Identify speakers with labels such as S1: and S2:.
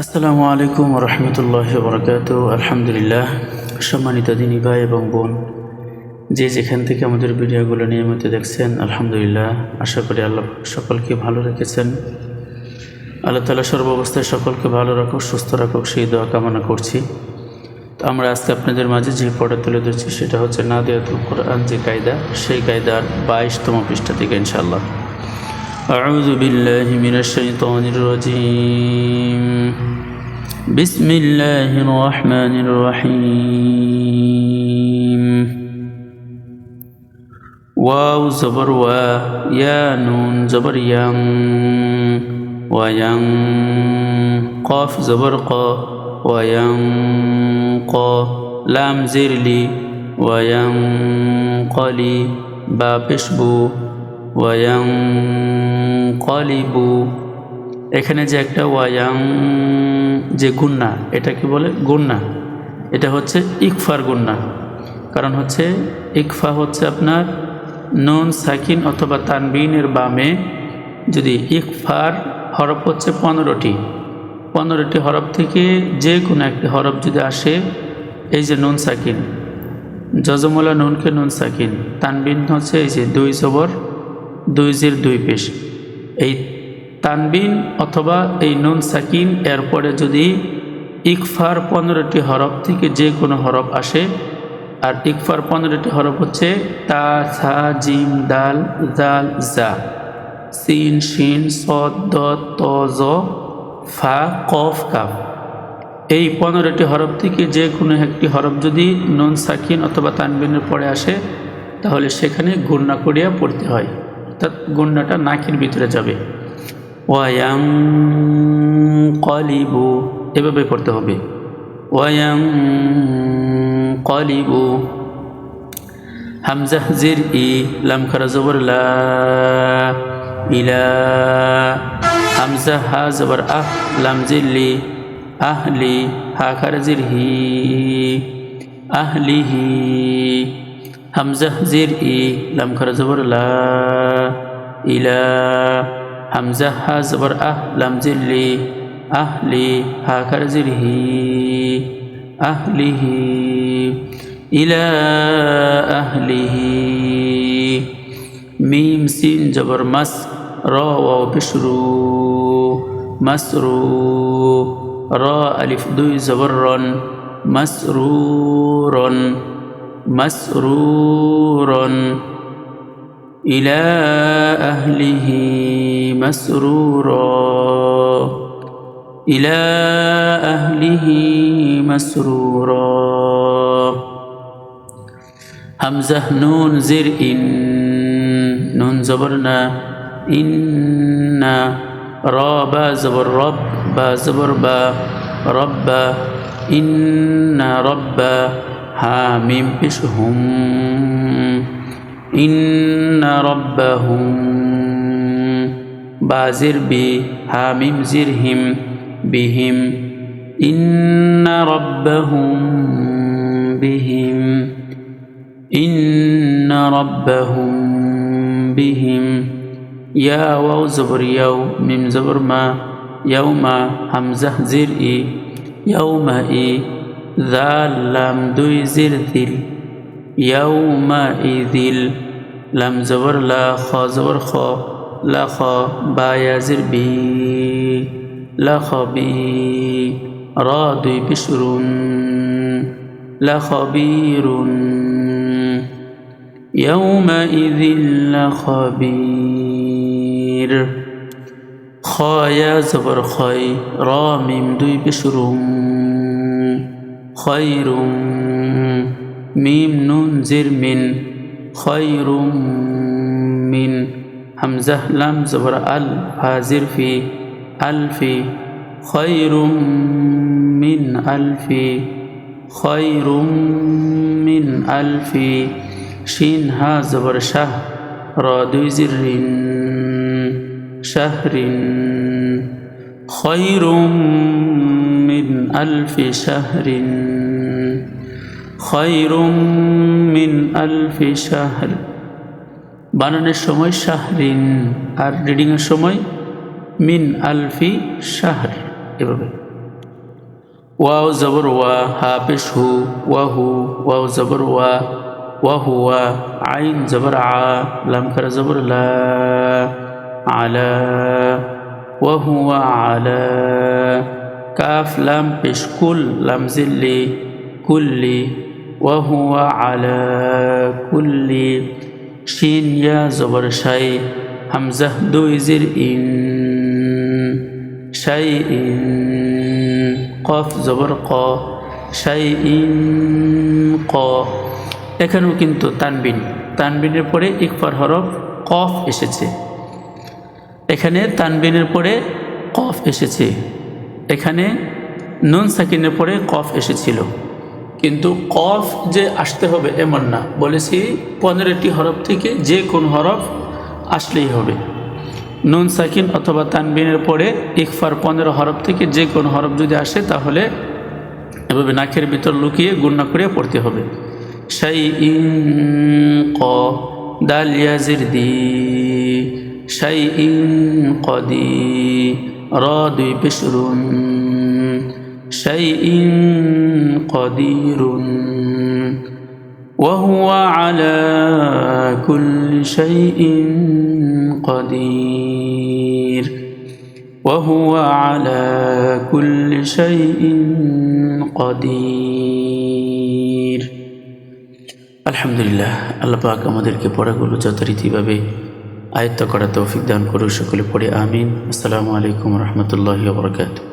S1: আসসালামু আলাইকুম রহমতুল্লাহ বরকাত আলহামদুলিল্লাহ, সম্মানিত দিনী ভাই এবং বোন, যে যেখান থেকে আমাদের ভিডিওগুলো নিয়মিত দেখছেন, আলহামদুলিল্লাহ, আশা করি আল্লাহ সকলকে ভালো রেখেছেন। আল্লাহ তালা সর্বাবস্থায় সকলকে ভালো রাখুক, সুস্থ রাখুক, সেই দোয়া কামনা করছি। তো আমরা আজকে আপনাদের মাঝে যে পড়া তুলে ধরছি, সেটা হচ্ছে নাদিয়াতুল কোরআন যে কায়দা, সেই কায়দার বাইশতম পৃষ্ঠা থেকে ইনশাআল্লাহ। أعوذ بالله من الشيطان الرجيم. بسم الله الرحمن الرحيم. واو زبر و يا نون زبر ين. وين قاف زبر قا. وينق لام زرلي وينقلي با بشبو ওয়ায়াংকলিবু। এখানে যে একটা ওয়ায়াং, যে গুন্না, এটা কি বলে? গুন্না। এটা হচ্ছে ইকফার গুন্না। কারণ হচ্ছে ইকফা হচ্ছে আপনার নুন, সাকিন অথবা তানবিনের বামে যদি ইকফার হরফ হচ্ছে পনেরোটি। পনেরোটি হরফ থেকে যে কোনো একটি হরফ যদি আসে, এই যে নুন, সাকিন। যজমলা নুনকে নুন, সাকিন। তানবিন হচ্ছে এই যে দুই জবর। দুই জির দুই পেশ। এই তানবিন অথবা এই নুন সাকিন, এরপরে যদি ইকফার পনেরোটি হরফ থেকে যে কোনো হরফ আসে, আর ইকফার পনেরোটি হরফ হচ্ছে তা সা জিম, দাল, জাল, জা। সিন, শিন, সদ দ ত, জ, ফা, কফ, কাফ। এই পনেরোটি হরফ থেকে যে কোনো একটি হরফ যদি নুন সাকিন অথবা তানবিনের পরে আসে, তাহলে সেখানে গুণনা করিয়া পড়তে হয়। অর্থাৎ গুন্নাটা নাকের ভিতরে যাবে। ওয়ায়াং কলিবু এভাবে পড়তে হবে। ওয়ায়াং কলিবু হামজাহ জির ই লাম খারা জবর লা ইলা, হামজা হা জবর আহ, লাম আহলি হা খারা জির হি। হামজাহ জির ই লাম জবর লা ইলা হামজাহ হা জবর আহ, লাম জিল্লি আহলি হা খারা জির হি আহলিহি ইলা আহলিহি মিম সিন জবর মাস, র ও বিশরু, মাসরু, র আলিফ দুই জবর রন মাসরুরন مسرورا. إلى أهله مسرورا. إلى أهله مسرورا. همزة نون زر إن. نون زبرنا إن رابا زبر رب. با زبر با. رب إن رب حاميم بشهم إن ربهم بازر بي حاميم زرهم بهم إن ربهم بهم إن ربهم بهم يا واو زبر يو ميم زبر ما يوم همزة زرئي يوم إي ذال لام দুই জির দিল ইয়াউমা ইদিল লাম জবর লা খ জবর খ লা খ বা ইয়াজির বি লা খ বি র দুই বিশরুন লা খবিরুন يومئذ لخبير خايا زبر خي رامم দুই বিশরুম খয়রুম মিম নুন জির মিন, খয়রুম মিন হামজা লাম জবর আল হাজির ফি আলফি, খয়রুম মিন আলফি, খয়রুম মিন আলফি, শিন হা জবর শাহ, র দুই রিন শাহরিন, খয়রুম ألف شهر خير من ألف شهر বানানোর সময় শাহরিন আর রিডিংয়ের সময় মিন আলফি শাহর এভাবে ওয়াও জবর ওয়া হা পেশ হু ওয়া হু ওয়াও জবর ওয়া ওয়া হুয়া আইন জবর আ লাম খারা জবর লা আলা ওয়া হুয়া আলা কাফ, লাম, পেশ, কুল, লাম, জিল্লি, কুল্লি, ওয়া হুয়া আলা কুল্লি, শিন, ইয়া, জবর, শাই, হামজাহ, দুই, জির, ইন, শাই, ইন, কফ, জবর, ক, শাই, ইন, ক। এখানেও কিন্তু তানবিন। তানবিনের পরে ইকফার হরফ কফ এসেছে। এখানে তানবিনের পরে কফ এসেছে। এখানে নুন সাকিনের পরে কফ এসেছিল। কিন্তু কফ যে আসতে হবে এমন না। বলেছি, পনেরোটি হরফ থেকে যে কোন হরফ আসলেই হবে। নুন সাকিন অথবা তানবিনের পরে ইকফার পনেরো হরফ থেকে যে কোন হরফ যদি আসে, তাহলে এভাবে নাকের ভিতর লুকিয়ে গুণনা করে পড়তে হবে। সাই ইন ক দাল ইয়াজির দি শাই ইং কদি র দুই পেশরুন শাই ইং কদিরুন وهو على كل شيء قدير وهو على كل شيء قدير আলহামদুলিল্লাহ আল্লাহ পাক আমাদেরকে পড়াগুলো যথারীতিভাবে আয়ত্ত করা তৌফিক দান করুক সকলে পড়ে আমিন। আসসালামু আলাইকুম রহমতুল্লাহ বরকাত